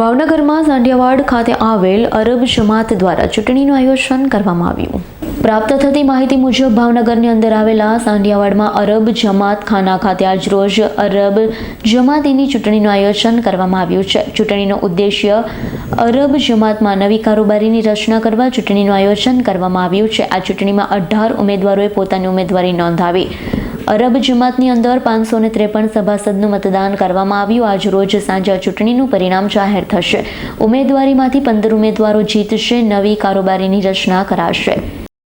ભાવનગરમાં સાંઢિયાવાડ ખાતે આવેલ અરબ જમાત દ્વારા ચૂંટણીનું આયોજન કરવામાં આવ્યું. પ્રાપ્ત થતી માહિતી મુજબ, ભાવનગરની અંદર આવેલા સાંઢિયાવાડમાં અરબ જમાત ખાના ખાતે આજરોજ અરબ જમાતીની ચૂંટણીનું આયોજન કરવામાં આવ્યું છે. ચૂંટણીનો ઉદ્દેશ્ય અરબ જમાતમાં નવી કારોબારીની રચના કરવા ચૂંટણીનું આયોજન કરવામાં આવ્યું છે. આ ચૂંટણીમાં અઢાર ઉમેદવારોએ પોતાની ઉમેદવારી નોંધાવી અરબ જમાતની અંદર પાંચસો ને ત્રેપન સભાસદનું મતદાન કરવામાં આવ્યું. આજ રોજ સાંજે ચૂંટણીનું પરિણામ જાહેર થશે. ઉમેદવારીમાંથી પંદર ઉમેદવારો જીતશે, નવી કારોબારીની રચના કરાશે.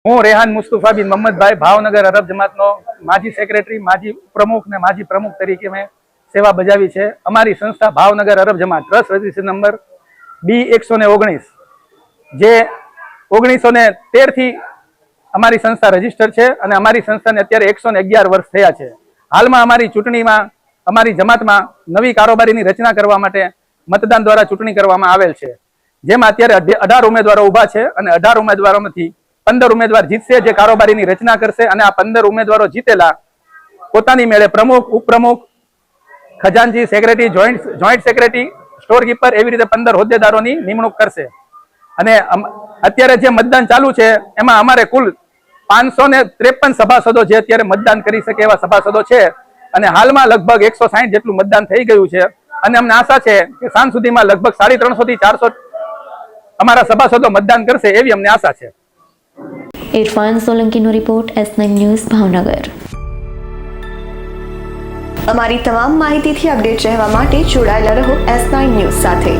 હું રેહાન મુસ્તુફા બિન મહમ્મદભાઈ ભાવનગર અરબ જમાતનો માજી સેક્રેટરી, માજી પ્રમુખ ને માજી પ્રમુખ તરીકે મેં સેવા બજાવી છે. અમારી સંસ્થા Bhavnagar Arab Jamat, trust registration number B એકસો ને ઓગણીસ. જે ઓગણીસો ને તેરથી અમારી સંસ્થા રજિસ્ટર છે અને અમારી સંસ્થાને અત્યારે એકસો વર્ષ થયા છે. હાલમાં અમારી ચૂંટણીમાં, અમારી જમાતમાં નવી કારોબારીની રચના કરવા માટે મતદાન દ્વારા ચૂંટણી કરવામાં આવેલ છે. જેમાં અત્યારે અઢાર ઉમેદવારો ઊભા છે અને અઢાર ઉમેદવારોમાંથી પંદર ઉમેદવાર જીતશે જે કારોબારીની રચના કરશે અને આ પંદર ઉમેદવારો જીતેલા પોતાની મેળે પ્રમુખ, ઉપપ્રમુખ, ખજાનજી secretary joint joint secretary storekeeper એવી રીતે પંદર હોદ્દેદારોની નિમણૂક કરશે. અને અત્યારે જે મતદાન ચાલુ છે, એમાં અમારે કુલ પાંચસો ને ત્રેપન સભાસદો જે અત્યારે મતદાન કરી શકે એવા સભાસદો છે. અને હાલમાં લગભગ એકસો સાહીઠ જેટલું મતદાન થઈ ગયું છે. અને અમને આશા છે કે સાંજ સુધીમાં લગભગ સાડી ત્રણસો થી ચારસો અમારા સભાસદો મતદાન કરશે એવી અમને આશા છે. ઇરફાન સોલંકીનો રિપોર્ટ એસ ન્યૂઝ ભાવનગર. અમારી તમામ માહિતીથી અપડેટ રહેવા માટે જોડાયેલા રહો એસ ન્યૂઝ સાથે.